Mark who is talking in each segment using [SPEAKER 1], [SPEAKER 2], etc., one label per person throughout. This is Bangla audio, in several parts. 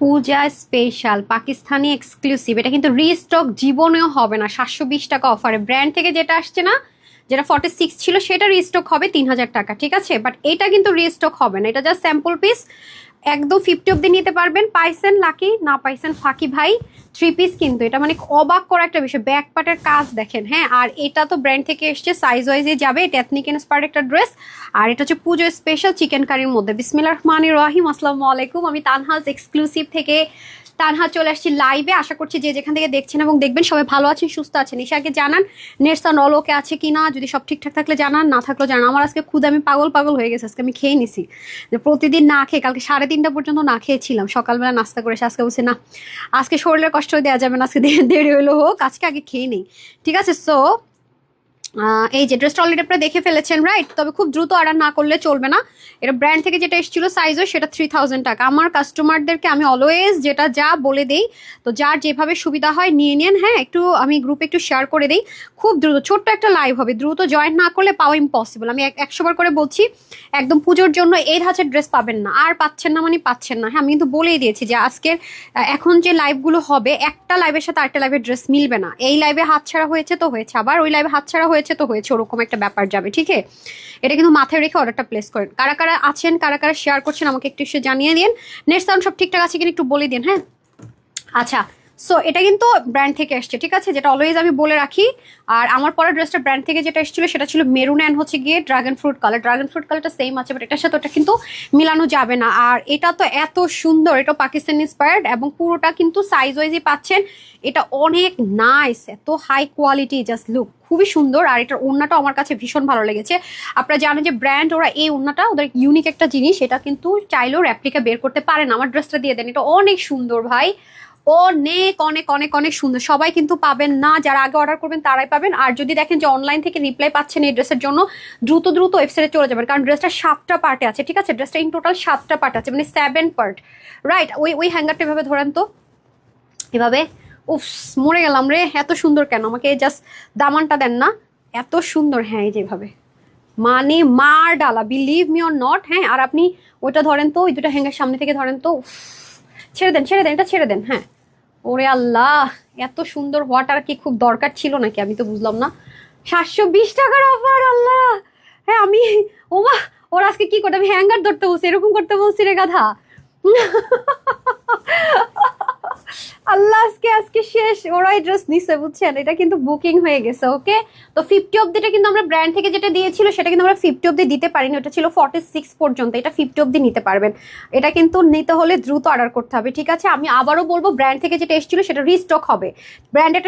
[SPEAKER 1] পূজা স্পেশাল পাকিস্তানি এক্সক্লুসিভ এটা কিন্তু রিস্টক জীবনেও হবে না, সাতশো বিশ টাকা অফারে ব্র্যান্ড থেকে যেটা আসছে না, যেটা ফর্টি সিক্স ছিল, সেটা রিস্টক হবে তিন হাজার টাকা, ঠিক আছে? বাট এটা কিন্তু রিস্টক হবে না, এটা জাস্ট স্যাম্পল পিস একদম ফিফটি অব্দি নিতে পারবেন। পাইছেন লাকি না পাইছেন ফাঁকি ভাই। থ্রি পিস কিন্তু, এটা মানে অবাক করা একটা বিষয়। ব্যাক পার্টের কাজ দেখেন হ্যাঁ? আর এটা তো ব্র্যান্ড থেকে এসছে সাইজ ওয়াইজে যাবে। এটা এথনিক ইন্সপায়ার্ড একটা ড্রেস আর এটা হচ্ছে পুজো স্পেশাল চিকেন কারির মধ্যে। বিসমিল্লা রহমান রহিম। আসসালামু আলাইকুম। আমি তানহাজ এক্সক্লুসিভ থেকে তানহা চলে আসছি লাইভে আশা করছি যে যেখান থেকে দেখছেন এবং দেখবেন সবাই ভালো আছেন, সুস্থ আছেন। ঈশাকে জানান নেটসা নলকে আছে কি না যদি সব ঠিকঠাক থাকলে জানান, না থাকলেও জানান। আমার আজকে খুদ আমি পাগল পাগল হয়ে গেছে, আজকে আমি খেয়ে নিছি। যে প্রতিদিন না খেয়ে, কালকে সাড়ে তিনটা পর্যন্ত না খেয়েছিলাম। সকালবেলা নাস্তা করে আজকে বলছে, না, আজকে শরীরের কষ্ট দেওয়া যাবে না, আজকে দেরি হলো হোক, আজকে আগে খেয়ে নেই। ঠিক আছে সো এই যে ড্রেসটা অলরেডি আপনারা দেখে ফেলেছেন রাইট তবে খুব দ্রুত অর্ডার না করলে চলবে না। এটা ব্র্যান্ড থেকে যেটা এসেছিল সাইজও সেটা থ্রি টাকা। আমার কাস্টমারদেরকে আমি অলওয়েজ যেটা যা বলে দেই, তো যার যেভাবে সুবিধা হয় নিয়ে নেন। হ্যাঁ একটু আমি গ্রুপে একটু শেয়ার করে দিই। খুব দ্রুত, ছোট্ট একটা লাইভ হবে। দ্রুত জয়েন না করলে পাওয়া ইম্পসিবল আমি একশোবার করে বলছি, একদম পুজোর জন্য এই ধাঁচের ড্রেস পাবেন না। আর পাচ্ছেন না মানে পাচ্ছেন না। হ্যাঁ আমি কিন্তু বলেই দিয়েছি যে আজকের এখন যে লাইভগুলো হবে, একটা লাইভের সাথে আরেকটা লাইভের ড্রেস মিলবে না। এই লাইভে হাতছাড়া হয়েছে তো হয়েছে। আবার ওই লাইভে হাতছাড়া হয়েছে তো হয়েছে, ওরকম একটা ব্যাপার যাবে, ঠিক আছে? এটা কিন্তু মাথায় রেখে অর্ডারটা প্লেস করেন। কারা কারা আছেন, কারা কারা শেয়ার করছেন, আমাকে একটু সে জানিয়ে দিন। নেক্সট সব ঠিকঠাক আছে কিনা একটু বলে দিন হ্যাঁ? আচ্ছা সো এটা কিন্তু ব্র্যান্ড থেকে এসছে, ঠিক আছে? যেটা অলওয়েজ আমি বলে রাখি। আর আমার পরের ড্রেসটা ব্র্যান্ড থেকে যেটা এসেছিল, সেটা ছিল মেরুন অ্যান্ড হচ্ছে গিয়ে dragon fruit colour dragon fruit কালারটা সেম আছে বাট এটার সাথে ওটা কিন্তু মিলানো যাবে না। আর এটা তো এত সুন্দর, এটা পাকিস্তান ইন্সপায়ার্ড এবং পুরোটা কিন্তু সাইজ ওয়াইজই পাচ্ছেন। এটা অনেক নাইস এত হাই কোয়ালিটি জাস্ট লুক খুবই সুন্দর। আর এটার ওড়নাটা আমার কাছে ভীষণ ভালো লেগেছে। আপনারা জানেন যে ব্র্যান্ড ওরা এই ওড়নাটা, ওদের ইউনিক একটা জিনিস, এটা কিন্তু চাইলেও র্যাপ্লিকা বের করতে পারে না আমার ড্রেসটা দিয়ে দেন, এটা অনেক সুন্দর ভাই। অনেক অনেক অনেক অনেক সুন্দর। সবাই কিন্তু পাবেন না, যারা আগে অর্ডার করবেন তারাই পাবেন। আর যদি দেখেন যে অনলাইন থেকে রিপ্লাই পাচ্ছেন এই ড্রেসের জন্য, দ্রুত দ্রুত ওয়েবসাইটে চলে যাবেন। কারণ ড্রেসটা সাতটা পার্টে আছে, ঠিক আছে? ড্রেসটা ইন টোটাল সাতটা পার্ট আছে মানে সেভেন পার্ট রাইট ওই ওই হ্যাঙ্গারটা এভাবে ধরেন তো। এভাবে উফ মরে গেলাম রে, এত সুন্দর কেন? আমাকে জাস্ট দামানটা দেন না। এত সুন্দর হ্যাঁ এই যেভাবে মানে মার ডালা বিলিভ মি অর নট হ্যাঁ আর আপনি ওইটা ধরেন তো, ওই দুটো হ্যাঙ্গার সামনে থেকে ধরেন তো ছেড়ে দেন ছেড়ে দেন, এটা ছেড়ে দেন হ্যাঁ। ওরে আল্লাহ, এত সুন্দর ওয়াটার কি খুব দরকার ছিল নাকি? আমি তো বুঝলাম না। সাতশো বিশ টাকার অফার আল্লাহ। হ্যাঁ আমি, ও ওমা ওর আজকে কি করতে? আমি হ্যাঙ্গার ধরতে বলছি, এরকম করতে বলছি রে গাধা। আল্লাহ আজকে আজকে শেষ। ওরাই ড্রেস নিছে, বুঝছেন? এটা কিন্তু বুকিং হয়ে গেছে ওকে তো ফিফটি অব্দিটা কিন্তু আমরা ব্র্যান্ড থেকে যেটা দিয়েছিল, সেটা কিন্তু আমরা ফিফটি অব্দি দিতে পারিনি। ওটা ছিল ফর্টি সিক্স পর্যন্ত, এটা ফিফটি অব্দি নিতে পারবেন। এটা কিন্তু নিতে হলে দ্রুত অর্ডার করতে হবে, ঠিক আছে? আমি আবারও বলব ব্র্যান্ড থেকে যেটা এসেছিল, সেটা রিস্টক হবে।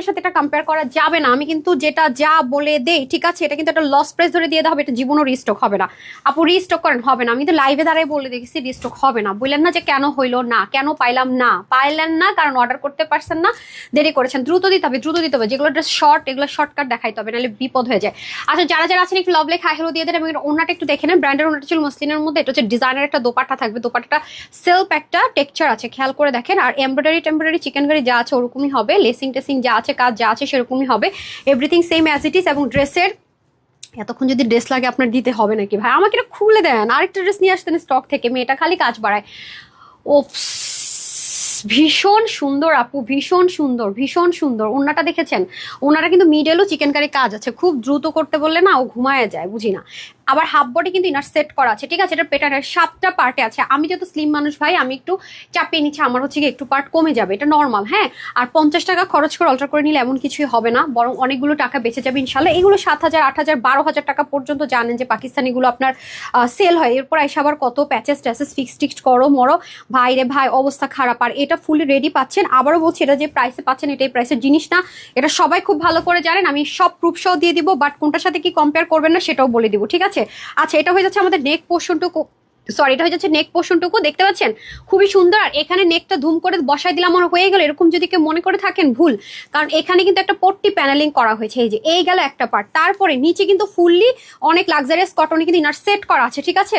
[SPEAKER 1] সাথে এটা কম্পেয়ার করা যাবে না। আমি কিন্তু যেটা যা বলে দেই, ঠিক আছে? এটা কিন্তু একটা লস প্রাইস ধরে দিয়ে দেওয়া হবে, এটা জীবনও রিস্টক হবে না। আপু রিস্টক করেন, হবে না। আমি তো লাইভে দাঁড়ায় বলে দেখেছি রিস্টক হবে না। বললেন না যে কেন হইল না, কেন পাইলাম না? পাইলেন না, কারণ অর্ডার করতে পারছেন না, দেরি করেছেন। দ্রুত দিতে হবে, দ্রুত দিতে হবে। যেগুলো ড্রেস শর্ট এগুলো শর্টকাট দেখাইতে হবে, নাহলে বিপদ হয়ে যায়। আচ্ছা যারা যারা আছেন একটু লভ লেখা হেলো দিয়ে দেন এবং ওনাটা একটু দেখে নেন। ব্র্যান্ডের ওনাটা ছিল মসলিনের মধ্যে, এটা হচ্ছে ডিজাইনের একটা দোপাট্টা থাকবে। দোপাট্টাটা সেলফ একটা টেক্সচার আছে, খেয়াল করে দেখেন। আর এমব্রয়ডারি টেম্ব্রয়ডারি চিকেন কারি যা আছে ওরকমই হবে লেসিং টেসিং যা আছে, কাজ যা আছে সেরকমই হবে। Everything same as it is এবং ড্রেসের এতক্ষণ যদি ড্রেস লাগে আপনার দিতে হবে নাকি ভাই? আমাকে এটা খুলে দেন। আরেকটা ড্রেস নিয়ে আসতেন স্টক থেকে, মেয়েটা খালি কাজ বাড়ায়। ও ভীষণ সুন্দর আপু, ভীষণ সুন্দর ভীষণ সুন্দর। ওনাটা দেখেছেন? ওনারা কিন্তু মিডেলও চিকেন কারি কাজ আছে। খুব দ্রুত করতে বললে না ও ঘুমায় যায় বুঝি না আবার হাফ বডি কিন্তু ইনার সেট করা আছে, ঠিক আছে? এটা পেটারের সাতটা পার্টে আছে। আমি যেহেতু স্লিম মানুষ ভাই, আমি একটু চাপিয়ে নিচ্ছি, আমার হচ্ছে একটু পার্ট কমে যাবে, এটা নর্মাল হ্যাঁ? আর পঞ্চাশ টাকা খরচ করে অল্টার করে নিলে এমন কিছুই হবে না, বরং অনেকগুলো টাকা বেঁচে যাবে ইনশাল্লাহ। এগুলো সাত হাজার, আট হাজার, বারো হাজার টাকা পর্যন্ত জানেন যে পাকিস্তানিগুলো আপনার সেল হয়। এরপর এসে আবার কত প্যাচেস ট্যাচেস ফিক্স টিক্স করো, মরো। ভাই রে ভাই, অবস্থা খারাপ। আর এটা ফুলি রেডি পাচ্ছেন। আবারও বলছি, এটা যে প্রাইসে পাচ্ছেন, এটাই প্রাইসের জিনিস না। এটা সবাই খুব ভালো করে জানেন। আমি সব প্রুফ সহ দিয়ে দিব বাট কোনটার সাথে কি কম্পেয়ার করবেন না, সেটাও বলে দিব, ঠিক আছে? আচ্ছা এটা হয়ে যাচ্ছে আমাদের নেক পোর্শনটুকু সরি এটা হয়ে যাচ্ছে নেক পোর্শনটুকু দেখতে পাচ্ছেন? খুবই সুন্দর। আর এখানে নেকটা ধুম করে বসাই দিলাম, আমার হয়ে গেল। এরকম যদি কেউ মনে করে থাকেন, ভুল। কারণ এখানে কিন্তু একটা পট্টি প্যানেলিং করা হয়েছে। এই যে, এই গেল একটা পার্ট তারপরে নিচে কিন্তু ফুললি অনেক লাক্সারিয়াস কটনে কিন্তু ইনার সেট করা আছে, ঠিক আছে?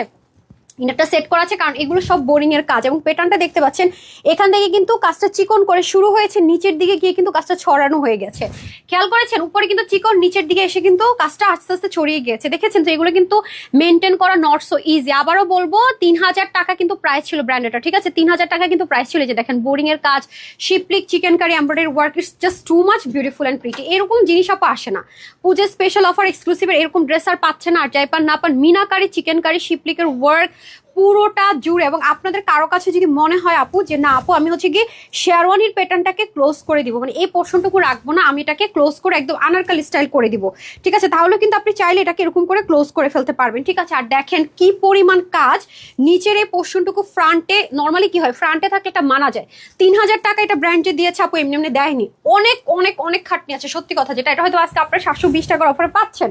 [SPEAKER 1] ইনারটা সেট করা আছে, কারণ এগুলো সব বোরিং এর কাজ। এবং প্যাটার্নটা দেখতে পাচ্ছেন, এখান থেকে কিন্তু কাজটা চিকন করে শুরু হয়েছে, নিচের দিকে গিয়ে কিন্তু কাজটা ছড়ানো হয়ে গেছে। খেয়াল করেছেন, উপরে কিন্তু চিকন, নিচের দিকে এসে কিন্তু কাজটা আস্তে আস্তে ছড়িয়ে গিয়েছে। দেখেছেন তো, এগুলো কিন্তু মেনটেন করা নট সো ইজি আবারও বলব, তিন হাজার টাকা কিন্তু প্রাইস ছিল ব্র্যান্ডেটা ঠিক আছে? তিন হাজার টাকা কিন্তু প্রাইস ছিল যে দেখেন, বোরিং এর কাজ শিপলিক chikankari embroidery work is just too much beautiful and pretty এরকম জিনিস আপা আসে না। পুজোর স্পেশাল অফার এক্সক্লুসিভের এরকম ড্রেস আর পাচ্ছে না, আর যাই পান না পান, মিনাকারি চিকেন কারি শিপলিকের ওয়ার্ক পুরোটা জুড়ে এবং আপনাদের কারও কাছে যদি মনে হয় আপু, যে না আপু, আমি হচ্ছে গিয়ে শেরওয়ানির প্যাটার্নটাকে ক্লোজ করে দিব। মানে এই পোর্শনটুকু রাখব না, আমি এটাকে ক্লোজ করে একদম আনারকালি স্টাইল করে দিব। ঠিক আছে? তাহলে কিন্তু আপনি চাইলে এটাকে এরকম করে ক্লোজ করে ফেলতে পারবেন। ঠিক আছে? আর দেখেন কি পরিমাণ কাজ। নিচের এই পোর্শনটুকু ফ্রান্টে নর্মালি কি হয়? ফ্রান্টে থাকলে এটা মানা যায়। তিন হাজার টাকা এটা ব্র্যান্ডে দিয়েছে আপু, এমনি এমনি দেয়নি। অনেক অনেক অনেক খাটনি আছে। সত্যি কথা যেটা, এটা হয়তো আজকে আপনার সাতশো বিশ টাকার অফারে পাচ্ছেন।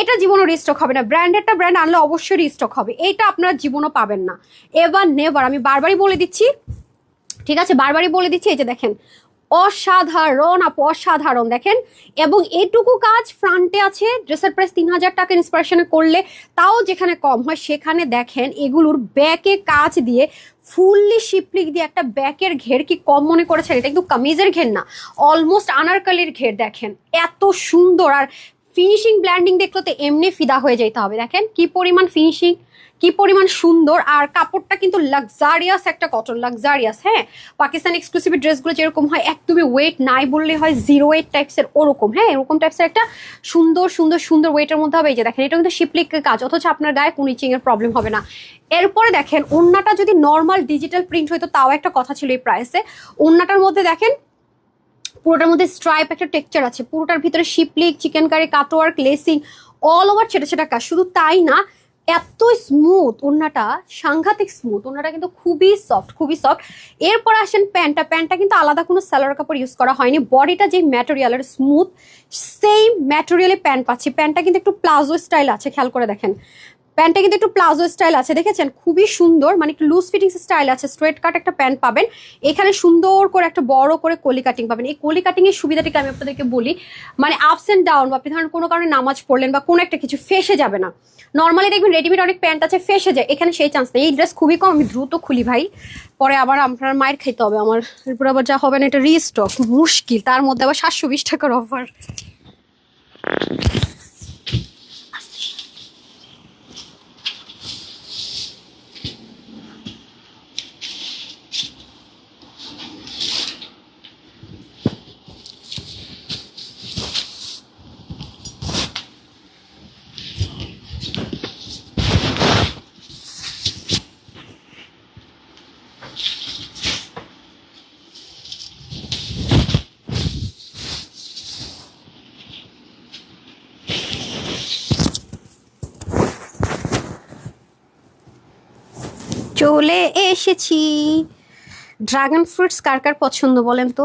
[SPEAKER 1] এটা জীবনও রিস্টক হবে না। ব্র্যান্ডেডটা ব্র্যান্ড আনলে অবশ্যই রিস্টক হবে। এটা আপনারা জীবনও পাবেন না। এবার নেবার আমি বারবারই বলে দিচ্ছি, ঠিক আছে? বারবারই বলে দিচ্ছি, এই যে দেখেন, অসাধারণ আপ, অসাধারণ, দেখেন? এবং এটুকু কাজ ফ্রন্টে আছে ড্রেসের প্রাইস তিন হাজার টাকা ইন্সপিরেশনে করলে তাও যেখানে কম হয়, সেখানে দেখেন এগুলোর ব্যাকে কাজ দিয়ে ফুললি শিপলিক দিয়ে একটা ব্যাকের ঘের কি কম মনে করেছেন? এটা কিন্তু কামিজের ঘের না অলমোস্ট আনারকালির ঘের, দেখেন? এত সুন্দর আর ফিনিশিং ব্ল্যান্ডিং দেখলে তো এমনি ফিদা হয়ে যেতে হবে। দেখেন কি পরিমাণ ফিনিশিং কি পরিমাণ সুন্দর, আর কাপড়টা কিন্তু লাক্সারিয়াস একটা কটন লাক্সারিয়াস হ্যাঁ? পাকিস্তান এক্সক্লুসিভ ড্রেসগুলো যেরকম হয়, একদমই ওয়েট নাই বললে হয় জিরো ওয়েট টাইপসের ওরকম হ্যাঁ? এরকম টাইপসের একটা সুন্দর সুন্দর সুন্দর ওয়েটের মধ্যে হবে। এই যে দেখেন, এটা কিন্তু শিপলিকের কাজ, অথচ আপনার গায়ে কোনো ইচিং এর প্রবলেম হবে না। এরপরে দেখেন ওন্নাটা যদি নর্মাল ডিজিটাল প্রিন্ট হইতো, তাও একটা কথা ছিল এই প্রাইসে ওন্নাটার মধ্যে দেখেন পুরোটার মধ্যে স্ট্রাইপ একটা টেক্সচার আছে। পুরোটার ভিতরে শিপলিক chikankari cutwork lacing all over ছেটা ছেটা কাজ। শুধু তাই না, এত স্মুথ ওড়নাটা, সাংঘাতিক স্মুথ ওড়নাটা কিন্তু খুবই সফট খুবই সফট এরপর আসেন প্যান্টটা প্যান্টটা কিন্তু আলাদা কোনো স্যালোয়ার কাপড় ইউজ করা হয়নি। বডিটা যে ম্যাটেরিয়ালের স্মুথ সেম ম্যাটেরিয়ালে প্যান্ট পাচ্ছি। প্যান্টটা কিন্তু একটু প্লাজো স্টাইল আছে, খেয়াল করে দেখেন। প্যান্টটা কিন্তু একটু প্লাজো স্টাইল আছে, দেখেছেন? খুবই সুন্দর মানে একটু লুজ ফিটিং স্টাইল আছে। স্ট্রেট কাট একটা প্যান্ট পাবেন। এখানে সুন্দর করে একটা বড় করে কলি কাটিং পাবেন। এই কলি কাটিং এর সুবিধাটাকে আমি আপনাদেরকে বলি মানে আপস এন্ড ডাউন বা আপনি ধরেন কোনো কারণে নামাজ পড়লেন বা কোনো একটা কিছু ফেসে যাবে না। নর্মালি দেখবেন রেডিমেড অনেক প্যান্ট আছে, ফেসে যায়। এখানে সেই চান্স নেই। এই ড্রেস খুবই কম, আমি দ্রুত খুলি ভাই। পরে আবার আপনার মায়ের খাইতে হবে। আমার এরপর আবার যা হবে না, এটা রিস্টক মুশকিল। তার মধ্যে আবার সাতশো বিশ টাকার অফার চলে এসেছি। ড্রাগন ফ্রুটস কার কার পছন্দ বলেন তো?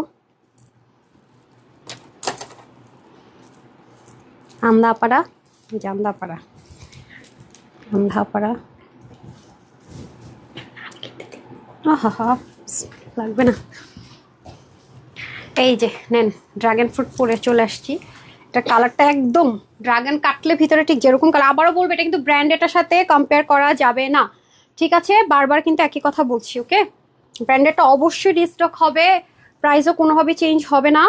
[SPEAKER 1] আমদাপাড়া জামদাপাড়া আমদাপাড়া। লাগবে না। এই যে, নেন ড্রাগন ফ্রুট পরে চলে আসছি। এটা কালারটা একদম ড্রাগন কাটলে ভিতরে ঠিক যেরকম কালার আবারও বলব, এটা কিন্তু ব্র্যান্ডেটার সাথে কম্পেয়ার করা যাবে না। ঠিক আছে, বারবার কিন্তু একই কথা বলছি, ওকে? ব্র্যান্ডেডটা অবশ্যই রিস্টক হবে প্রাইসও কোনোভাবে চেঞ্জ হবে না,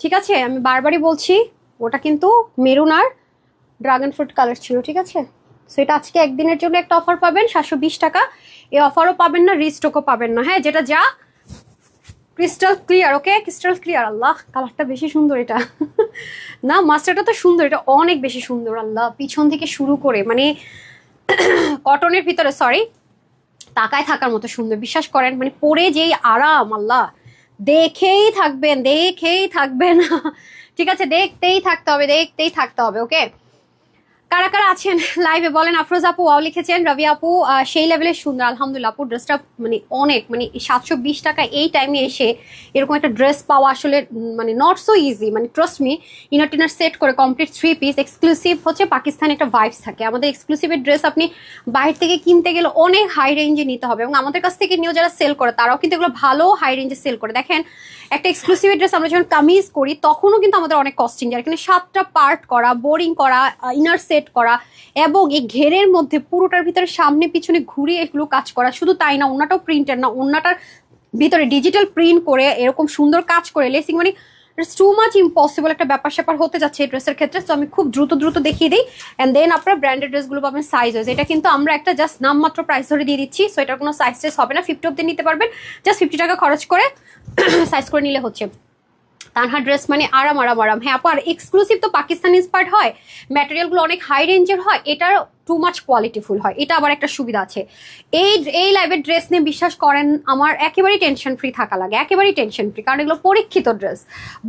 [SPEAKER 1] ঠিক আছে? আমি বারবারই বলছি, ওটা কিন্তু মেরুন আর ড্রাগন ফ্রুট কালার ছিল, ঠিক আছে? সো এটা আজকে একদিনের জন্য একটা অফার পাবেন, সাতশো বিশ টাকা। এই অফারও পাবেন না রিস্টকও পাবেন না হ্যাঁ? যেটা যা crystal clear okay? Crystal clear আল্লাহ কালারটা বেশি সুন্দর এটা। না মাস্টারটা তো সুন্দর, এটা অনেক বেশি সুন্দর, আল্লাহ। পিছন থেকে শুরু করে মানে কটনের ভিতরে সরি তাকায় থাকার মতো সুন্দর। বিশ্বাস করেন মানে পরে যেই আরাম, আল্লাহ। দেখেই থাকবেন দেখেই থাকবেন। ঠিক আছে, দেখতেই থাকতে হবে, দেখতেই থাকতে হবে ওকে কারা কারা আছেন লাইভে বলেন, আফরোজ আপু, ওয়াও লিখেছেন, রবি আপু সেই লেভেলের সুন্দর, আলহামদুলিল্লাহ আপু ড্রেসটা মানে অনেক মানে সাতশো বিশ টাকা এই টাইমে এসে এরকম একটা ড্রেস পাওয়া আসলে মানে নট সো ইজি মানে ট্রাস্ট মি ইনার টিনার সেট করে কমপ্লিট থ্রি পিস এক্সক্লুসিভ হচ্ছে পাকিস্তানি একটা ভাইবস থাকে। আমাদের এক্সক্লুসিভের ড্রেস আপনি বাইরে থেকে কিনতে গেলে অনেক হাই রেঞ্জে নিতে হবে এবং আমাদের কাছ থেকে নিয়েও যারা সেল করে, তারাও কিন্তু এগুলো ভালো হাই রেঞ্জে সেল করে। দেখেন, একটা এক্সক্লুসিভ ড্রেস আমরা যখন কামিজ করি, তখনও কিন্তু আমাদের অনেক কস্টিং যায়। কিন্তু সাতটা পার্ট করা বোরিং করা ইনার সেট সেট করা এবং এই ঘেরের মধ্যে পুরোটার ভিতরে সামনে পিছনে ঘুরে এগুলো কাজ করা। শুধু তাই না অন্যটাও প্রিন্টের না অন্যটার ভিতরে ডিজিটাল প্রিন্ট করে এরকম সুন্দর কাজ করে লেসিং মানে টু মাচ ইম্পসিবল একটা ব্যাপার স্যাপার হতে যাচ্ছে এই ড্রেসের ক্ষেত্রে। তো আমি খুব দ্রুত দ্রুত দেখিয়ে দিই অ্যান্ড দেন আপনার ব্র্যান্ডেড ড্রেসগুলো পাবেন সাইজ ওয়াইজ এটা কিন্তু আমরা একটা জাস্ট নামমাত্র প্রাইস ধরে দিয়ে দিচ্ছি। সো এটার কোনো সাইজ হবে না ফিফটি অব্দি নিতে পারবেন। জাস্ট ফিফটি টাকা খরচ করে সাইজ করে নিলে হচ্ছে। তানহা ড্রেস মানে আরাম আরাম আরাম। হ্যাঁ আপু, আর এক্সক্লুসিভ তো পাকিস্তানি ইন্সপায়ার্ড হয় ম্যাটেরিয়ালগুলো অনেক হাই রেঞ্জের হয়, এটার টু মাচ কোয়ালিটিফুল হয়। এটা আবার একটা সুবিধা আছে। এই এই লাইভের ড্রেস নিয়ে বিশ্বাস করেন, আমার একেবারেই টেনশন ফ্রি থাকা লাগে, একেবারেই টেনশন ফ্রি কারণ এগুলো পরীক্ষিত ড্রেস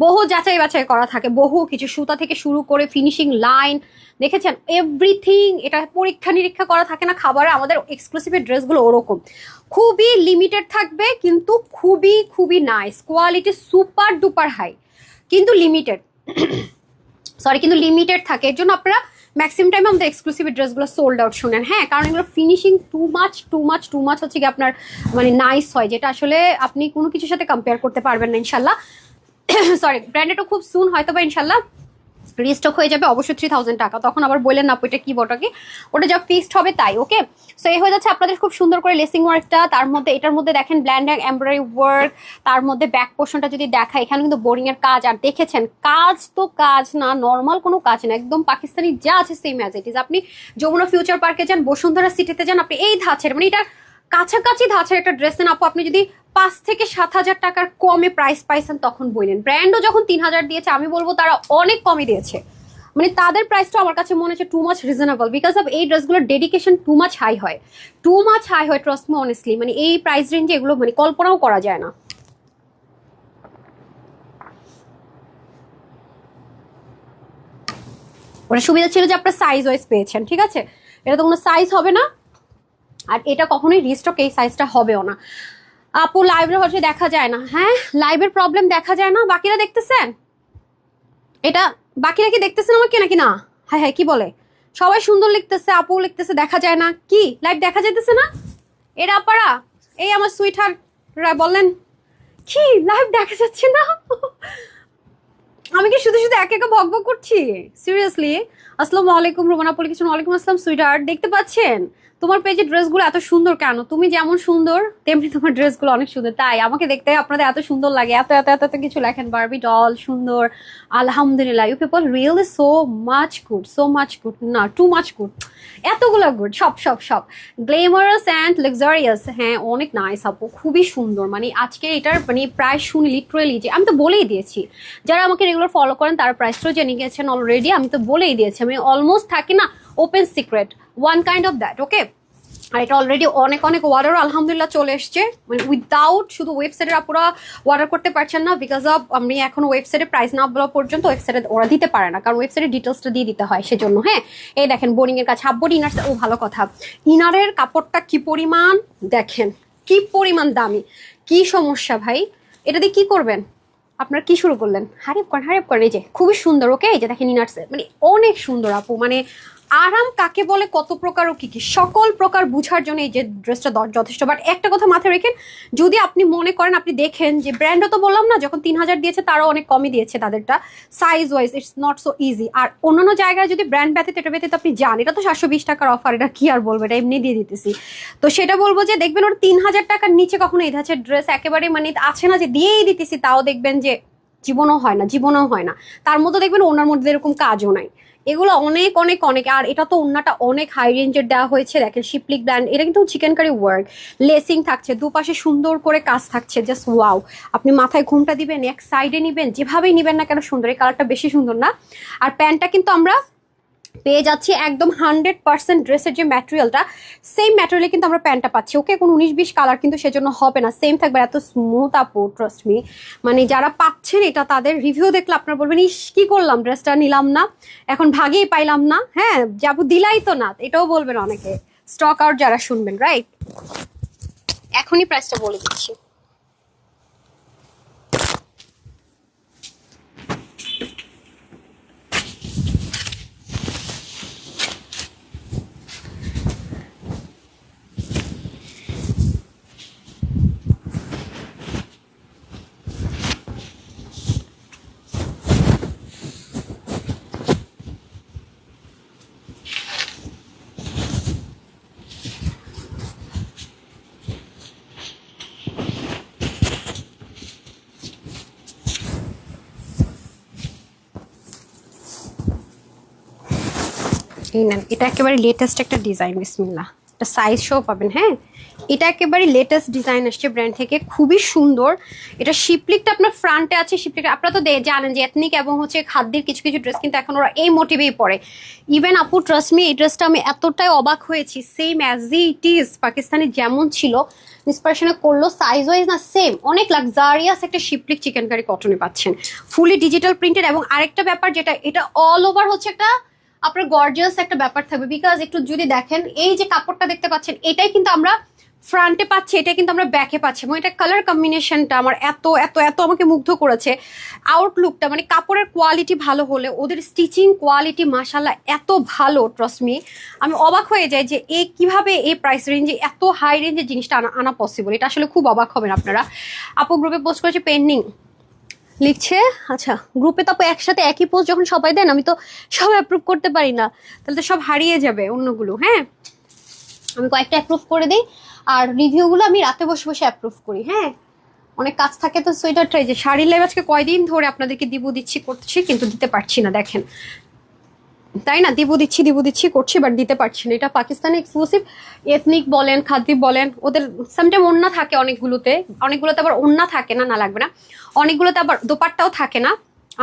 [SPEAKER 1] বহু যাচাই বাছাই করা থাকে, বহু কিছু সুতা থেকে শুরু করে ফিনিশিং লাইন দেখেছেন? এভরিথিং এটা পরীক্ষা নিরীক্ষা করা থাকে না, খাবারে আমাদের এক্সক্লুসিভের ড্রেসগুলো ওরকম। খুবই লিমিটেড থাকবে, কিন্তু খুবই খুবই nice quality super duper high কিন্তু লিমিটেড সরি কিন্তু লিমিটেড থাকে। এর জন্য আপনারা ম্যাক্সিমাম টাইম আমাদের এক্সক্লুসিভ ড্রেসগুলো সোল্ড আউট শুনেন। হ্যাঁ কারণ এগুলো finishing too much too much too much হচ্ছে কি আপনার মানে নাইস হয়, যেটা আসলে আপনি কোনো কিছুর সাথে কম্পেয়ার করতে পারবেন না ইনশাল্লাহ সরি ব্র্যান্ডেডও খুব সুন হয়তো বা ইনশাল্লাহ রিস্টক হয়ে যাবে অবশ্যই থ্রি থাউজেন্ড টাকা। তখন আবার বললেন না ওইটা কি বটা কি ওটা যা ফিক্সড হবে তাই ওকে সো এই হয়ে যাচ্ছে আপনাদের খুব সুন্দর করে লেসিং ওয়ার্কটা। তার মধ্যে, এটার মধ্যে দেখেন ব্ল্যান্ড এমব্রয়ডারি ওয়ার্ক তার মধ্যে ব্যাক পোর্শনটা যদি দেখা, এখানে কিন্তু বোরিং এর কাজ। আর দেখেছেন, কাজ তো কাজ না নর্মাল কোনো কাজ না। একদম পাকিস্তানি যা আছে সেম অ্যাজ ইট ইজ আপনি যমুনা ফিউচার পার্কে যান, বসুন্ধরা সিটিতে যান, আপনি এই ধাঁচের মানে এটা কাছাকাছি ধাঁচের একটা ড্রেস নেন, আপু। আপনি যদি পাঁচ থেকে সাত হাজার টাকার কমে প্রাইস পাইছেন, তখন বললেন ব্র্যান্ডও যখন তিন হাজার দিয়েছে, আমি বলব তারা অনেক কমে দিয়েছে। মানে তাদের প্রাইসটা আমার কাছে মনে হচ্ছে too much reasonable because of এই ড্রেসগুলোর ডেডিকেশন টু মাচ হাই হয়। টু মাচ হাই হয় ট্রাস্ট মি অনেস্টলি মানে এই প্রাইস রেঞ্জে এগুলো মানে কল্পনাও করা যায় না। ওটা সুবিধা ছিল যে আপনার সাইজ ওয়াইজ পেয়েছেন, ঠিক আছে? এটা তো কোনো সাইজ হবে না। আর এটা কখনোই রিস্টক এই সাইজটা হবেও না। আপু লাইভের হচ্ছে দেখা যায় না। হ্যাঁ লাইভের প্রবলেম দেখা যায় না? বাকিরা দেখতেছেন এটা বাকিরা কি দেখতেছেন আমাকে নাকি না? হ্যাঁ হ্যাঁ কি বলে? সবাই সুন্দর লিখতেছে, আপু লিখতেছে, দেখা যায় না। কি? লাইভ দেখা যাইতেছে না? এরা আপারা এই আমার সুইট হার্টরা বললেন, কি? লাইভ দেখা যাচ্ছে না? আমি কি শুধু শুধু একে একে ভক করছি? সিরিয়াসলি আসসালামু আলাইকুম রোমানা কিছু ওয়ালাইকুম আসসালাম সুইটার দেখতে পাচ্ছেন? তোমার পেজের ড্রেসগুলো এত সুন্দর কেন? তুমি যেমন সুন্দর, তেমনি তোমার ড্রেসগুলো অনেক সুন্দর। তাই আমাকে দেখতে আপনাদের এত সুন্দর লাগে, এত এত এত এত কিছু লেখেন। বারবি ডল সুন্দর, আলহামদুলিল্লাহ। You people really so much good so much good না টু মাচ গুড এতগুলো গুড সব সব সব। গ্লেমারাস অ্যান্ড লাক্সারিয়াস হ্যাঁ অনেক নাইস আপু, খুবই সুন্দর। মানে আজকে এটার মানে প্রায় শুনি লিটারেলি যে, আমি তো বলেই দিয়েছি। যারা আমাকে রেগুলার ফলো করেন, তারা প্রাইসটাও জেনে গেছেন অলরেডি আমি তো বলেই দিয়েছি। আমি অলমোস্ট থাকি না open secret one kind of that okay আর এটা অলরেডি অনেক অনেক অর্ডারও আলহামদুলিল্লাহ চলে এসছে। মানে উইদাউট শুধু ওয়েবসাইটের আপুরা অর্ডার করতে পারছেন না বিকজ অফ আমি এখন ওয়েবসাইটে প্রাইস না বলা পর্যন্ত ওয়েবসাইটে ওরা দিতে পারে না। কারণ ওয়েবসাইটে ডিটেলসটা দিয়ে দিতে হয় সেজন্য হ্যাঁ? এই দেখেন বোরিং এর কাছে হাব্বর ইনার ও ভালো কথা। ইনারের কাপড়টা কি পরিমাণ? দেখেন, কি পরিমাণ দামি। কি সমস্যা ভাই? এটা দিয়ে কি করবেন? আপনার কি শুরু করলেন? হারেপ করেন হারেপ করেন। এই যে, খুবই সুন্দর ওকে এই যে দেখেন ইনার্সের মানে অনেক সুন্দর আপু। মানে আরাম কাকে বলে, কত প্রকার ও কি কি, সকল প্রকার বুঝার জন্য এই যে ড্রেসটা যথেষ্ট। বাট একটা কথা মাথায় রেখেন, যদি আপনি মনে করেন, আপনি দেখেন যে ব্র্যান্ডও তো বললাম না, যখন তিন হাজার দিয়েছে, তারাও অনেক কমই দিয়েছে তাদেরটা। Size wise it's not so easy আর অন্যান্য জায়গায় যদি ব্র্যান্ড ব্যতীত, এটা ব্যতীত আপনি যান, এটা তো সাতশো বিশ টাকার অফার এটা কি আর বলব, এটা এমনি দিয়ে দিতেছি। তো সেটা বলব যে, দেখবেন ওর তিন হাজার টাকার নিচে কখনো এই ধাঁচের ড্রেস একেবারে মানে আছে না যে দিয়েই দিতেছি, তাও দেখবেন যে জীবনও হয় না, জীবনও হয় না। তার মধ্যে দেখবেন ওনার মধ্যে এরকম কাজও নাই। এগুলো অনেক অনেক অনেক, আর এটা তো ওনাটা অনেক হাই রেঞ্জের দেওয়া হয়েছে। দেখেন শিপলিক ব্র্যান্ড এটা কিন্তু চিকেন কারি ওয়ার্ক লেসিং থাকছে, দুপাশে সুন্দর করে কাজ থাকছে জাস্ট ওয়াও আপনি মাথায় ঘুমটা দিবেন, এক সাইডে নিবেন, যেভাবেই নিবেন না কেন, সুন্দর। এই কালারটা বেশি সুন্দর না। আর প্যান্টটা কিন্তু আমরা পেয়ে যাচ্ছি একদম হান্ড্রেড পার্সেন্ট ড্রেসের যে ম্যাটেরিয়ালটা সেম ম্যাটেরিয়ালে কিন্তু আমরা প্যান্টটা পাচ্ছি। ওকে কোনো উনিশ বিশ কালার কিন্তু সেজন্য হবে না। সেম থাকবে এত স্মুথ আপু ট্রাস্ট মি মানে যারা পাচ্ছেন এটা তাদের রিভিউ দেখলে আপনারা বলবেন, ইস, কি করলাম? ড্রেসটা নিলাম না। এখন ভাগেই পাইলাম না। হ্যাঁ যাব দিলাই তো না, এটাও বলবেন অনেকে। স্টক আউট যারা শুনবেন রাইট এখনই প্রাইসটা বলে দিচ্ছি। এই নেন, এটা একেবারে লেটেস্ট একটা ডিজাইন বিসমিল্লা এটা সাইজ শো পাবেন হ্যাঁ? এটা একেবারে লেটেস্ট ডিজাইন আসছে ব্র্যান্ড থেকে, খুবই সুন্দর। এটা শিপলিকটা আপনার ফ্রন্টে আছে শিপলিক আপনারা তো জানেন যে এথনিক এবং হচ্ছে খাদ্যের কিছু কিছু ড্রেস কিন্তু এখন ওরা এই মোটিভেই পরে। ইভেন আপু ট্রাস্ট মি এই ড্রেসটা আমি এতটাই অবাক হয়েছি। Same as it is Pakistani যেমন ছিল ইন্সপিরেশনে করল সাইজ ওয়াইজ না সেম অনেক লাক্সারিয়াস একটা শিপলিক চিকেন কারি কটনে পাচ্ছেন। ফুলি ডিজিটাল প্রিন্টেড এবং আরেকটা ব্যাপার যেটা, এটা অল ওভার হচ্ছে একটা আপনার গর্জিয়াস একটা ব্যাপার থাকবে। বিকজ একটু যদি দেখেন, এই যে কাপড়টা দেখতে পাচ্ছেন, এটাই কিন্তু আমরা ফ্রন্টে পাচ্ছি এটা কিন্তু আমরা ব্যাকে পাচ্ছি এবং এটা কালার কম্বিনেশনটা আমার এত এত এত আমাকে মুগ্ধ করেছে। আউটলুকটা মানে কাপড়ের কোয়ালিটি ভালো হলে, ওদের স্টিচিং কোয়ালিটি মাসাল্লাহ এত ভালো ট্রসমি আমি অবাক হয়ে যাই যে এই কীভাবে এই প্রাইস রেঞ্জে এত হাই রেঞ্জের জিনিসটা আনা আনা পসিবল এটা আসলে খুব অবাক হবেন আপনারা। আপু গ্রুপে পোস্ট করেছে পেন্ডিং লিখছে আচ্ছা গ্রুপে তো একসাথে একই পোস্ট যখন সবাই দেন, আমি তো সব অ্যাপ্রুভ করতে পারি না। তাহলে তো সব হারিয়ে যাবে অন্যগুলো হ্যাঁ? আমি কয়েকটা অ্যাপ্রুভ করে দিই, আর রিভিউগুলো আমি রাতে বসে বসে অ্যাপ্রুভ করি হ্যাঁ? অনেক কাজ থাকে তো সোয়েটারটাই যে শাড়ির লাইভ আজকে কয়দিন ধরে আপনাদেরকে দিব, দিচ্ছি, করছি, কিন্তু দিতে পারছি না, দেখেন। তাই না? দিব দিচ্ছি দিব দিচ্ছি করছি বাট দিতে পারছি না। এটা পাকিস্তানে এক্সক্লুসিভ এথনিক বলেন খাদ্যি বলেন, ওদের সামটাইম ওন্না থাকে অনেকগুলোতে। অনেকগুলোতে আবার ওন্না থাকে না না লাগবে না। অনেকগুলোতে আবার দোপাট্টাও থাকে না।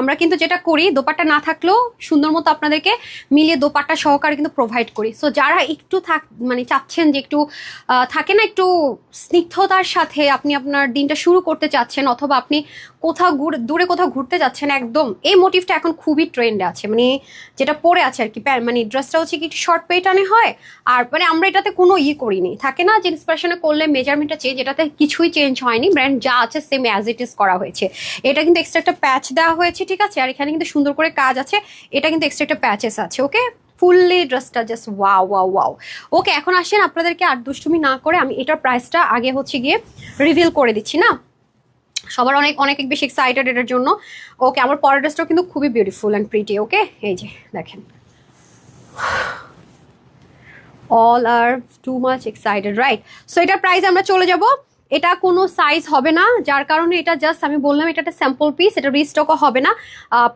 [SPEAKER 1] আমরা কিন্তু যেটা করি, দোপাট্টা না থাকলেও সুন্দর মতো আপনাদেরকে মিলিয়ে দোপাট্টা সহকারে কিন্তু প্রোভাইড করি। সো যারা একটু থাক মানে চাচ্ছেন যে একটু থাকে না একটু স্নিগ্ধতার সাথে আপনি আপনার দিনটা শুরু করতে চাচ্ছেন অথবা আপনি কোথাও দূরে কোথাও ঘুরতে যাচ্ছেন, একদম এই মোটিভটা এখন খুবই ট্রেন্ডে আছে। মানে যেটা পরে আছে আর কি মানে ড্রেসটা হচ্ছে কি একটু শর্ট পেটানে হয়, আর মানে আমরা এটাতে কোনো ই করিনি। থাকে না যে ইন্সপিরেশনে করলে মেজারমেন্টটা চেঞ্জ এটাতে কিছুই চেঞ্জ হয়নি ব্র্যান্ড যা আছে সেম অ্যাজ ইট ইজ করা হয়েছে। এটা কিন্তু এক্সট্রা একটা প্যাচ দেওয়া হয়েছে ঠিক আছে, আর এখানে কিন্তু সুন্দর করে কাজ আছে। এটা কিন্তু এক্সট্রা একটা প্যাচেস আছে ওকে ফুললি ড্রেসটা just wow wow wow okay এখন আসেন আপনাদেরকে আর দুষ্টুমি না করে আমি এটার প্রাইসটা আগে হচ্ছে গিয়ে রিভিল করে দিচ্ছি, না? সবার অনেক অনেক বেশি এক্সাইটেড এটার জন্য। ওকে আমার পরের ড্রেসটাও কিন্তু খুবই বিউটিফুল অ্যান্ড প্রিটি ওকে এই যে, দেখেন। অল আর too much excited right so এটার প্রাইস আমরা চলে যাব। এটা কোনো সাইজ হবে না, যার কারণে এটা জাস্ট আমি বললাম এটা একটা স্যাম্পল পিস এটা রিস্টকও হবে না।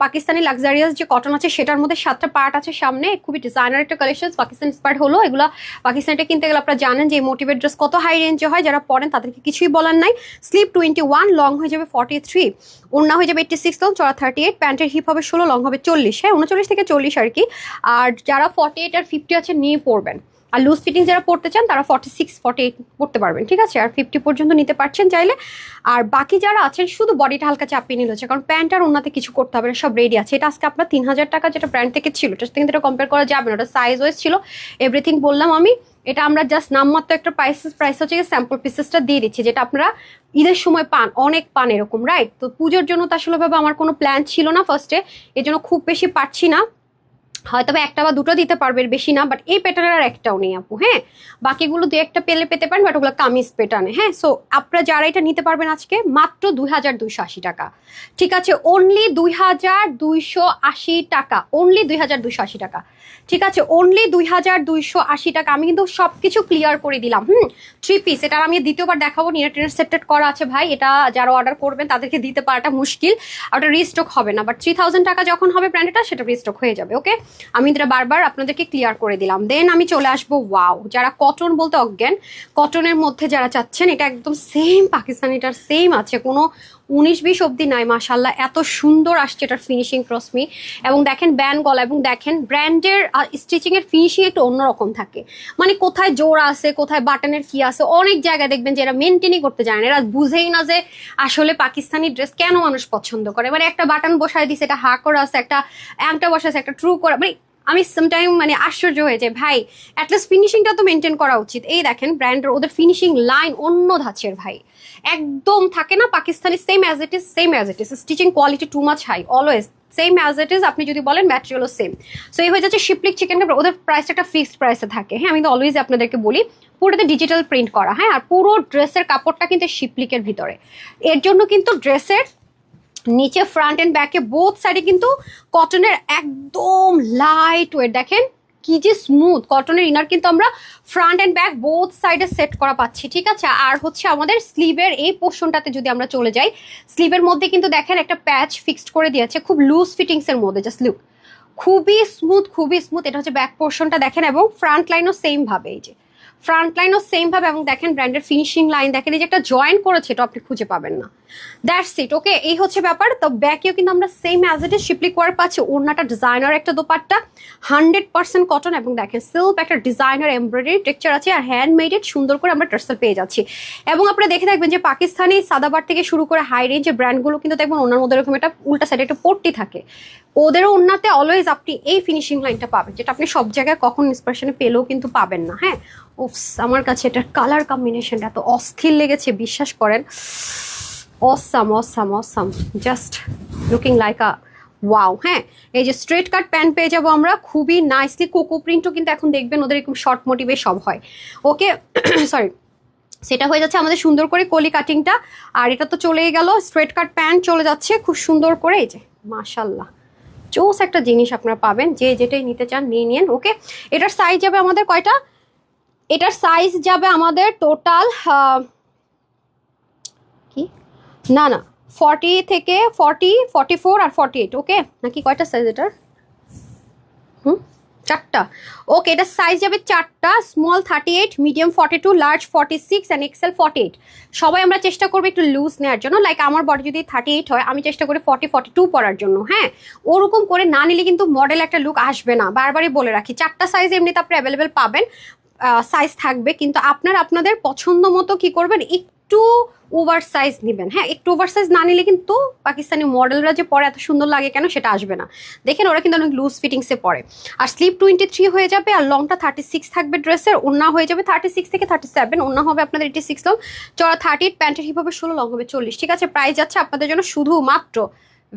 [SPEAKER 1] পাকিস্তানি লাক্সারিয়াস যে কটন আছে, সেটার মধ্যে সাতটা পার্ট আছে সামনে, খুবই ডিজাইনার একটা কালেকশন পাকিস্তান ইন্সপায়ার্ড হলো। এগুলো পাকিস্তানটা কিনতে গেলে আপনারা জানেন যে মোটিভেট ড্রেস কত হাই রেঞ্জে হয়, যারা পড়েন তাদেরকে কিছুই বলার নাই। স্লিপ টোয়েন্টি ওয়ান লং হয়ে যাবে ফর্টি থ্রি ওড়না হয়ে যাবে এইটটি সিক্স লং চড়া থার্টি এইট প্যান্টের হিপ হবে ষোলো লং হবে চল্লিশ হ্যাঁ উনচল্লিশ থেকে চল্লিশ আর কি। আর যারা ফর্টি এইট আর ফিফটি আছে, নিয়ে পড়বেন আর লুজ ফিটিং যারা পড়তে চান, তারা ফর্টি সিক্স ফর্টি এইট পড়তে পারবেন, ঠিক আছে? আর ফিফটি পর্যন্ত নিতে পারছেন চাইলে। আর বাকি যারা আছেন, শুধু বডিটা হালকা চাপিয়ে নিল, হচ্ছে কারণ প্যান্ট আর ওনাতে কিছু করতে হবে না, সব রেডি আছে। এটা আজকে আপনার তিন হাজার টাকা যেটা ব্র্যান্ড থেকে ছিল এটার থেকে এটা কম্পেয়ার করা যাবে না, ওটা সাইজ ওয়াইজ ছিল। এভরিথিং বললাম আমি। এটা আমরা জাস্ট নামমাত্র একটা প্রাইস প্রাইস হচ্ছে স্যাম্পল পিসেসটা দিয়ে দিচ্ছি, যেটা আপনারা ঈদের সময় পান, অনেক পান এরকম রাইট তো পুজোর জন্য তো আসলে ভাবে আমার কোনো প্ল্যান ছিল না ফার্স্টে এই জন্য খুব বেশি পারছি না। হয়তো একটা বা দুটো দিতে পারবে বেশি না বাট এই প্যাটার্নের আর একটাও নেই আপু হ্যাঁ? বাকিগুলো দু একটা পেলে পেতে পারেন বাট ওগুলো কামিজ প্যাটার্নে হ্যাঁ? সো আপনারা যারা এটা নিতে পারবেন আজকে, মাত্র দুই হাজার আশি টাকা। ঠিক আছে অনলি দুই হাজার দুইশো আশি টাকা অনলি দুই হাজার আশি টাকা। ঠিক আছে অনলি দুই হাজার দুইশো আশি টাকা, আমি কিন্তু সব কিছু ক্লিয়ার করে দিলাম, হুম? থ্রি পিস এটা আমি দ্বিতীয়বার দেখাবো নিয়ে ট্রেনের সেটেড করা আছে ভাই, এটা যারা অর্ডার করবেন, তাদেরকে দিতে পারাটা মুশকিল, আর ওটা রিস্টক হবে না বাট থ্রি থাউজেন্ড টাকা যখন হবে ব্র্যান্ডটা সেটা রিস্টক হয়ে যাবে ওকে আমি এটা বারবার আপনাদেরকে ক্লিয়ার করে দিলাম। দেন আমি চলে আসব ওয়াও যারা কটন বলতে অজ্ঞান কটনের মধ্যে যারা চাচ্ছেন, এটা একদম সেম পাকিস্তানিটার সেম আছে। কোনো উনিশ বিশ অব্দি নাই মাসাল্লাহ এত সুন্দর আসছে এটার ফিনিশিং ক্রসমি এবং দেখেন ব্যান গলা, এবং দেখেন ব্র্যান্ডের স্টিচিং এর ফিনিশিং একটু অন্যরকম থাকে। মানে কোথায় জোর আছে, কোথায় বাটনের কি আছে, অনেক জায়গায় দেখবেন যে এরা মেনটেনই করতে জানে এরা বুঝেই না যে আসলে পাকিস্তানি ড্রেস কেন মানুষ পছন্দ করে। মানে একটা বাটন বসায় দিছে, এটা হা করা আছে, একটা অ্যাংটা বসাছে একটা ট্রু করা মানে আমি সামটাইম মানে আশ্চর্য হয়ে যাই, ভাই অ্যাটলিস্ট ফিনিশিংটা তো মেনটেন করা উচিত। এই দেখেন ব্র্যান্ডের ওদের ফিনিশিং লাইন অন্য ধাঁচের, ভাই। একদম থাকে না, Pakistani same as it is same as it is stitching quality too much high always same as it is আপনি যদি বলেন ম্যাটেরিয়ালও সেম সো এই হয়ে যাচ্ছে শিপলিক চিকেন কাপড় ওদের প্রাইসটা একটা ফিক্সড প্রাইসে থাকে। হ্যাঁ আমি তো অলওয়েজ আপনাদেরকে বলি, পুরোটা ডিজিটাল প্রিন্ট করা হ্যাঁ? আর পুরো ড্রেসের কাপড়টা কিন্তু শিপলিকের ভিতরে। এর জন্য কিন্তু ড্রেসের নিচে ফ্রন্ট অ্যান্ড ব্যাকে বোথ সাইডে কিন্তু কটনের একদম লাইট ওয়েট দেখেন কি যে স্মুথ কটনের ইনার কিন্তু আমরা ফ্রন্ট অ্যান্ড ব্যাক বোথ সাইডে সেট করা পাচ্ছি, ঠিক আছে? আর হচ্ছে আমাদের স্লিভের এই পোর্শনটাতে যদি আমরা চলে যাই স্লিভের মধ্যে কিন্তু দেখেন একটা প্যাচ ফিক্সড করে দিয়েছে, খুব লুজ ফিটিংসের মধ্যে জাস্ট লুক খুবই স্মুথ খুবই স্মুথ এটা হচ্ছে ব্যাক পোর্শনটা দেখেন এবং ফ্রন্ট লাইনও সেম ভাবে, এই যে। ফ্রন্ট লাইনও সেম ভাবে এবং দেখেন ব্র্যান্ডের ফিনিশিং লাইন দেখেন এই যে একটা জয়েন করেছে এটা আপনি খুঁজে পাবেন না। দ্যাটস ইট ওকে এই হচ্ছে ব্যাপার। তো ব্যাকেও কিন্তু আমরা সেম অ্যাজ ইট ইজ শিপলি কোয়ার পাচ্ছি। ওড়নাটা ডিজাইনার একটা দোপাট্টা হান্ড্রেড পার্সেন্ট কটন এবং দেখেন সিল্ক একটা ডিজাইনার এমব্রয়ডারি টেক্সচার আছে আর হ্যান্ড মেডেড সুন্দর করে আমরা টার্সেল পেয়ে যাচ্ছি। এবং আপনারা দেখে থাকবেন যে পাকিস্তানি সাদাবার থেকে শুরু করে হাই রেঞ্জের ব্র্যান্ডগুলো কিন্তু দেখবেন ওনার মধ্যে এরকম একটা উল্টা সাইডে একটা পট্টি থাকে। ওদেরও ওনাতে অলওয়েজ আপনি এই ফিনিশিং লাইনটা পাবেন, যেটা আপনি সব জায়গায় কখন ইন্সপিরেশনে পেলেও কিন্তু পাবেন না হ্যাঁ? ওফস আমার কাছে এটার কালার কম্বিনেশনটা এত অস্থির লেগেছে, বিশ্বাস করেন। Awesome awesome awesome just looking like a wow হ্যাঁ? এই যে স্ট্রেট কাট প্যান্ট পেয়ে যাব আমরা, খুবই নাইসলি কোকো প্রিন্টও কিন্তু এখন দেখবেন, ওদের এরকম শর্ট মোটিভে সব হয়। ওকে সরি সেটা হয়ে যাচ্ছে আমাদের সুন্দর করে কলি কাটিংটা আর এটা তো চলেই গেল স্ট্রেট কাট প্যান্ট চলে যাচ্ছে, খুব সুন্দর করে, এই যে মাশাল্লাহ চোস একটা জিনিস আপনারা পাবেন, যে যেটাই নিতে চান, নিয়ে নিন ওকে এটার সাইজ যাবে আমাদের কয়টা? এটার সাইজ যাবে আমাদের টোটাল কি? না না ফর্টি থেকে ফর্টি ফর্টি ফোর আর ফর্টি এইট ওকে নাকি কয়টা সাইজ এটার? হুম, চারটা। ওকে এটার সাইজ যাবে চারটা small thirty eight medium forty two large forty six and XL forty eight সবাই আমরা চেষ্টা করব একটু লুজ নেওয়ার জন্য লাইক আমার বডি যদি থার্টি এইট হয়, আমি চেষ্টা করি ফর্টি ফর্টি টু পরার জন্য হ্যাঁ? ওরকম করে না নিলে কিন্তু মডেল একটা লুক আসবে না, বারবারই বলে রাখি। চারটা সাইজ এমনিতে আপনি অ্যাভেলেবেল পাবেন সাইজ থাকবে, কিন্তু আপনার আপনাদের পছন্দ মতো কি করবেন? একটু ওভার সাইজ নেবেন। হ্যাঁ একটু ওভার সাইজ না নিলে কিন্তু পাকিস্তানি মডেলরা যে পরে এত সুন্দর লাগে কেন সেটা আসবে না। দেখেন, ওরা কিন্তু অনেক লুজ ফিটিংসে পরে। আর স্লিপ টোয়েন্টি থ্রি হয়ে যাবে আর লংটা থার্টি সিক্স থাকবে ড্রেসের ওনা হয়ে যাবে থার্টি সিক্স থেকে থার্টি সেভেন ওনা হবে আপনাদের এইটি সিক্স লং চড়া থার্টি প্যান্টের হিপ হবে ষোলো লং হবে চল্লিশ। ঠিক আছে? প্রাইস যাচ্ছে আপনাদের জন্য শুধুমাত্র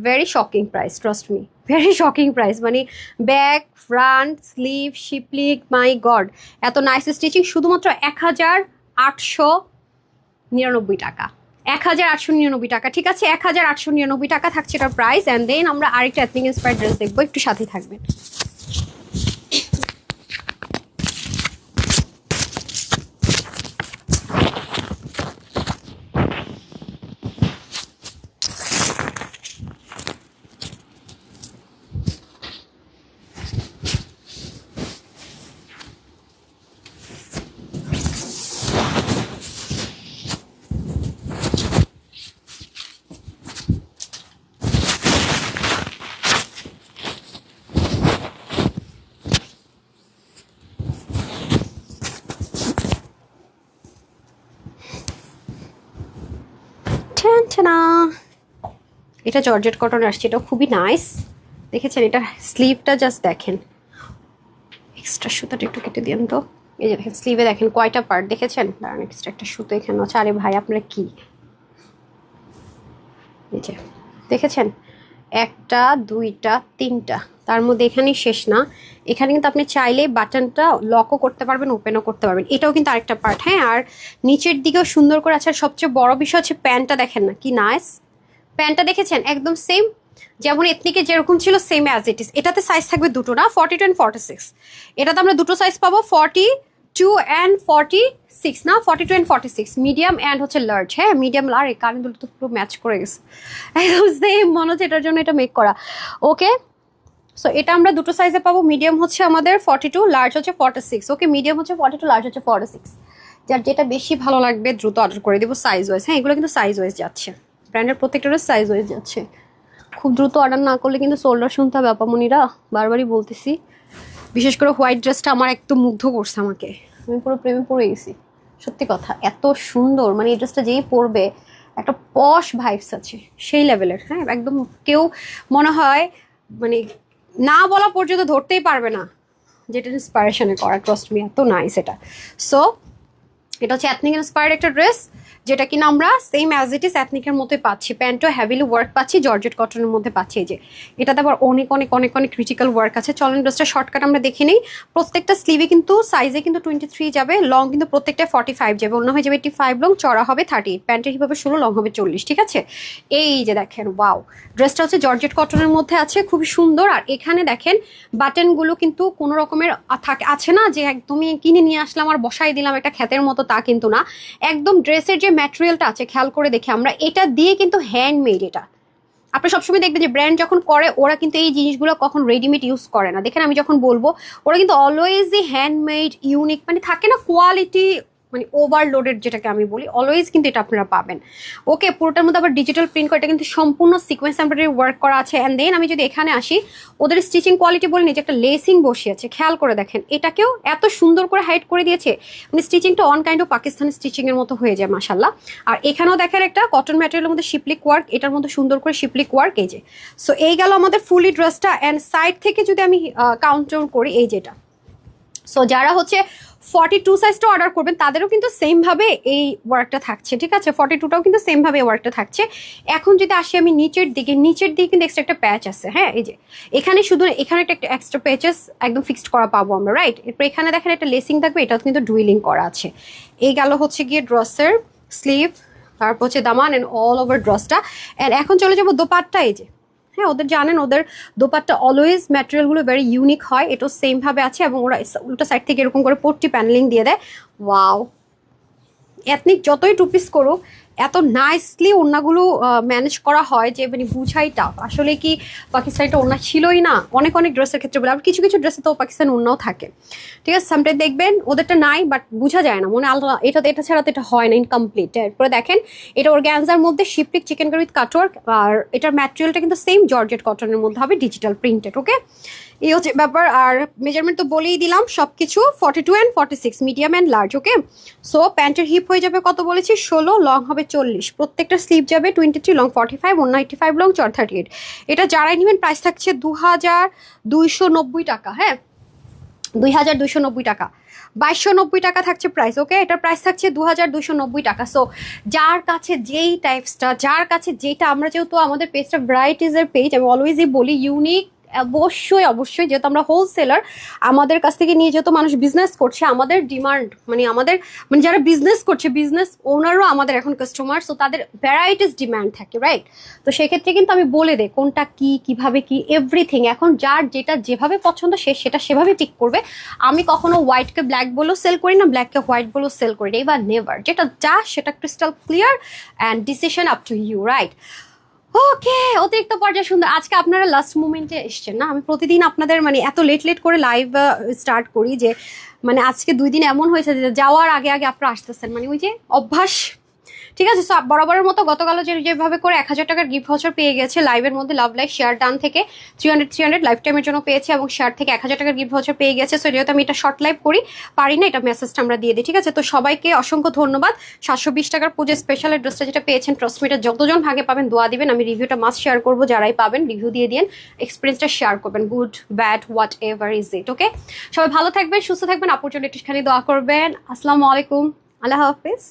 [SPEAKER 1] very shocking price trust me very shocking price মানে ব্যাক ফ্রন্ট স্লিভ শিপলিক মাই গড এত নাইস স্টিচিং শুধুমাত্র এক হাজার আটশো নিরানব্বই টাকা। এক হাজার আটশো নিরানব্বই টাকা, ঠিক আছে? এক হাজার আটশো নিরানব্বই টাকা থাকছে এটার প্রাইস অ্যান্ড দেন আমরা আরেকটা অ্যাথলিং ইন্সপায়ার ড্রেস দেখব, একটু সাথে থাকবেন। ঠ্যানঠ্যানা। এটা জর্জেট কটন আসছে, এটা খুবই নাইস দেখেছেন, এটা স্লিভটা জাস্ট দেখেন। এক্সট্রা সুতোটা একটু কেটে দিন তো। এই যে দেখেন স্লিভে দেখেন কয়টা পার্ট দেখেছেন? দাঁড়ান এক্সট্রা একটা সুতো এখানে আছে। আরে ভাই, আপনারা কি? এই যে, দেখেছেন? একটা, দুইটা, তিনটা। তার মধ্যে এখানেই শেষ না। এখানে কিন্তু আপনি চাইলে বাটনটা লকও করতে পারবেন ওপেনও করতে পারবেন। এটাও কিন্তু আরেকটা পার্ট হ্যাঁ? আর নিচের দিকেও সুন্দর করে আছে, আর সবচেয়ে বড় বিষয় হচ্ছে প্যান্টটা দেখেন না, কি নাইস প্যান্টটা দেখেছেন? একদম সেম যেমন এথনিকে যেরকম ছিল সেম অ্যাজ ইট ইস এটাতে সাইজ থাকবে দুটো না forty two and forty six এটাতে আমরা দুটো সাইজ পাবো forty two and forty six না? Forty two and forty six medium and হচ্ছে লার্জ হ্যাঁ? মিডিয়াম আর এই কারেন্টগুলো তো পুরো ম্যাচ করে গেছে। একদম মনে হচ্ছে এটার জন্য এটা মেক করা। ওকে সো এটা আমরা দুটো সাইজে পাবো। মিডিয়াম হচ্ছে আমাদের ফর্টি টু লার্জ হচ্ছে ফর্টি সিক্স ওকে মিডিয়াম হচ্ছে ফর্টি টু লার্জ হচ্ছে ফর্টি সিক্স যার যেটা বেশি ভালো লাগবে, দ্রুত অর্ডার করে দেবো সাইজ ওয়াইজ হ্যাঁ এগুলো কিন্তু সাইজ ওয়াইজ যাচ্ছে। ব্র্যান্ডের প্রত্যেকটারও সাইজ ওয়াইজ যাচ্ছে। খুব দ্রুত অর্ডার না করলে কিন্তু সোল্ডার শুনতে হবে, আপামনিরা। বারবারই বলতেছি। বিশেষ করে হোয়াইট ড্রেসটা আমার একদম মুগ্ধ করছে আমাকে। আমি পুরো প্রেমে পড়ে গেছি, সত্যি কথা। এত সুন্দর মানে এই ড্রেসটা যেই পরবে, একটা পশ ভাইবস আছে, সেই লেভেলের হ্যাঁ? একদম কেউ মনে হয় মানে না বলা পর্যন্ত ধরতেই পারবে না, যেটা ইন্সপায়ারেশনে করা ট্রাস্ট মি এত নাইস এটা। সো এটা হচ্ছে অ্যাথনিক ইন্সপায়ার্ড একটা ড্রেস যেটা কিনা আমরা সেম অ্যাজ ইট ইস অ্যাথনিকের মধ্যে পাচ্ছি প্যান্টও হ্যাভিলি ওয়ার্ক পাচ্ছি জর্জেট কটনের মধ্যে পাচ্ছি এই যে। এটাতে আবার অনেক অনেক অনেক অনেক ক্রিটিক্যাল ওয়ার্ক আছে। চলেন ড্রেসটা শর্টকাট আমরা দেখে নিই। প্রত্যেকটা স্লিভে কিন্তু সাইজে কিন্তু টোয়েন্টি থ্রি যাবে লং কিন্তু প্রত্যেকটা ফর্টি ফাইভ যাবে। অন্য হয়ে যাবে এইটি ফাইভ লং চড়া হবে থার্টি প্যান্টের হিসাবে ষোলো লং হবে চল্লিশ, ঠিক আছে? এই যে দেখেন ওয়াও ড্রেসটা হচ্ছে জর্জেট কটনের মধ্যে আছে, খুবই সুন্দর। আর এখানে দেখেন বাটনগুলো কিন্তু কোনো রকমের থাকে, আছে না যে একদমই কিনে নিয়ে আসলাম আর বসাই দিলাম একটা খ্যাতের মতো, তা কিন্তু না। একদম ড্রেসের যে ম্যাটেরিয়ালটা আছে, খেয়াল করে দেখে আমরা এটা দিয়ে কিন্তু হ্যান্ডমেড এটা। আপনি সবসময় দেখবেন যে ব্র্যান্ড যখন করে, ওরা কিন্তু এই জিনিসগুলো কখন রেডিমেড ইউজ করে না। দেখেন আমি যখন বলব, ওরা কিন্তু অলওয়েজই হ্যান্ডমেড ইউনিক মানে থাকে না কোয়ালিটি মানে ওভারলোডেড যেটাকে আমি বলি অলওয়েজ কিন্তু এটা আপনারা পাবেন। ওকে পুরোটার মধ্যে আবার ডিজিটাল প্রিন্ট করে, এটা কিন্তু সম্পূর্ণ সিকোয়েন্স এমব্রয়ডারি ওয়ার্ক করা আছে। অ্যান্ড দেন আমি যদি এখানে আসি, ওদের স্টিচিং কোয়ালিটি বলি যে একটা লেসিং বসিয়েছে খেয়াল করে দেখেন। এটাকেও এত সুন্দর করে হাইড করে দিয়েছে মানে স্টিচিংটা on kind of Pakistani stitching এর মতো হয়ে যায় মাসাল্লাহ আর এখানেও দেখেন একটা কটন ম্যাটেরিয়ালের মধ্যে শিপলিক ওয়ার্ক এটার মধ্যে সুন্দর করে শিপলিক ওয়ার্ক এই যে। সো এই গেল আমাদের ফুলি ড্রেসটা অ্যান্ড সাইড থেকে যদি আমি কাউন্ট করি, এই যেটা। সো যারা হচ্ছে ফর্টি টু সাইজটা অর্ডার করবেন, তাদেরও কিন্তু সেমভাবে এই ওয়ার্কটা থাকছে, ঠিক আছে? ফর্টি টুটাও কিন্তু সেমভাবে ওয়ার্কটা থাকছে। এখন যদি আসি আমি নিচের দিকে নিচের দিকে কিন্তু এক্সট্রা একটা প্যাচ আছে হ্যাঁ? এই যে, এখানে শুধু, এখানে একটা একটা এক্সট্রা প্যাচেস একদম ফিক্সড করা পাবো আমরা রাইট এরপর এখানে দেখেন একটা লেসিং থাকবে, এটাও কিন্তু ডুইলিং করা আছে। এই গেল হচ্ছে গিয়ে ড্রসের স্লিভ তারপর হচ্ছে দামান অ্যান্ড অল ওভার ড্রসটা অ্যান্ড এখন চলে যাব দোপাট্টা, এই যে হ্যাঁ ওদের জানেন, ওদের দোপাট্টা অলওয়েজ ম্যাটেরিয়ালগুলো ভেরি ইউনিক হয়, এটাও সেমভাবে আছে এবং ওরা উল্টো সাইড থেকে এরকম করে পট্টি প্যানেলিং দিয়ে দেয়। ওয়াও এথনিক যতই টু পিস করুক এত নাইসলি ওড়নাগুলো ম্যানেজ করা হয় যে মানে বুঝাই টাফ আসলে কি পাকিস্তানিটা ওড়না ছিলই না? অনেক অনেক ড্রেসের ক্ষেত্রে বলে, আবার কিছু কিছু ড্রেসে তো পাকিস্তান ওড়নাও থাকে। ঠিক আছে সামটাইম দেখবেন ওদেরটা নাই বাট বোঝা যায় না। মনে আলাদা এটা এটা ছাড়া তো এটা হয় না ইনকমপ্লিট এরপরে দেখেন, এটা ওর গ্যান্সার মধ্যে শিপলিক চিকেন কারি উইথ কাটওয়ার্ক আর এটার ম্যাটেরিয়ালটা কিন্তু সেম জর্জেট কটনের মধ্যে হবে ডিজিটাল প্রিন্টেড ওকে এই হচ্ছে ব্যাপার, আর মেজারমেন্ট তো বলেই দিলাম সব কিছু forty two and forty six medium and large okay so প্যান্টের হিপ হয়ে যাবে কত বলেছি? ষোলো লং হবে চল্লিশ। প্রত্যেকটা স্লিপ যাবে twenty three long forty five one ninety five long চার থার্টি এইট এটা যারাই নেবেন প্রাইস থাকছে দু হাজার দুইশো নব্বই টাকা হ্যাঁ? দুই হাজার দুইশো নব্বই টাকা। বাইশশো নব্বই টাকা থাকছে প্রাইস ওকে এটার প্রাইস থাকছে দু হাজার দুশো নব্বই টাকা। সো যার কাছে যেই টাইপসটা যার কাছে যেটা, আমরা যেহেতু আমাদের পেজটা ভ্যারাইটিজের পেজ আমি অলওয়েজই বলি ইউনিক অবশ্যই অবশ্যই, যেহেতু আমরা হোলসেলার আমাদের কাছ থেকে নিয়ে যেহেতু মানুষ বিজনেস করছে, আমাদের ডিমান্ড মানে আমাদের মানে যারা বিজনেস করছে বিজনেস ওনারও আমাদের এখন কাস্টমার সো তাদের ভ্যারাইটিস ডিমান্ড থাকে রাইট তো সেক্ষেত্রে কিন্তু আমি বলে দেই, কোনটা কি, কীভাবে কি এভরিথিং এখন যার যেটা যেভাবে পছন্দ, সে সেটা সেভাবে পিক করবে। আমি কখনো হোয়াইটকে ব্ল্যাক বলেও সেল করি না ব্ল্যাককে হোয়াইট বলেও সেল করি না, এবার নেভার যেটা যা, সেটা crystal clear and decision up to you right okay, অতিরিক্ত পর্যায়ে সুন্দর আজকে আপনারা লাস্ট মোমেন্টে এসছেন না? আমি প্রতিদিন আপনাদের মানে এত লেট লেট করে লাইভ স্টার্ট করি যে মানে আজকে দুই দিন এমন হয়েছে যে যাওয়ার আগে আগে আপনারা আসতেছেন। মানে ওই যে অভ্যাস ঠিক আছে সো বরাবরের মতো গতকালও যে যেভাবে করে এক হাজার টাকার গিফট ভাউচার পেয়ে গেছে লাইভের মধ্যে লাভ লাইফ শেয়ার ডান থেকে three hundred three hundred life টাইমের জন্য পেয়েছে এবং শেয়ার থেকে এক হাজার টাকার গিফট ভাউচার পেয়ে গেছে। সো যেহেতু আমি এটা শর্ট লাইভ করি, পারি না, এটা মেসেজটা আমরা দিয়ে দিই, ঠিক আছে? তো সবাইকে অসংখ্য ধন্যবাদ। সাতশো বিশ টাকার পুজো স্পেশাল ড্রেসটা যেটা পেয়েছেন ট্রসমিটা যতজন ভাগে পাবেন দোয়া দিবেন। আমি রিভিউটা মাস্ট শেয়ার করব, যারাই পাবেন রিভিউ দিয়ে দিন এক্সপিরিয়েন্সটা শেয়ার করবেন good bad whatever is it okay সবাই ভালো থাকবেন, সুস্থ থাকবেন আপুর জন্য একটুখানি দোয়া করবেন। আসসালামু আলাইকুম, আল্লাহ হাফিজ।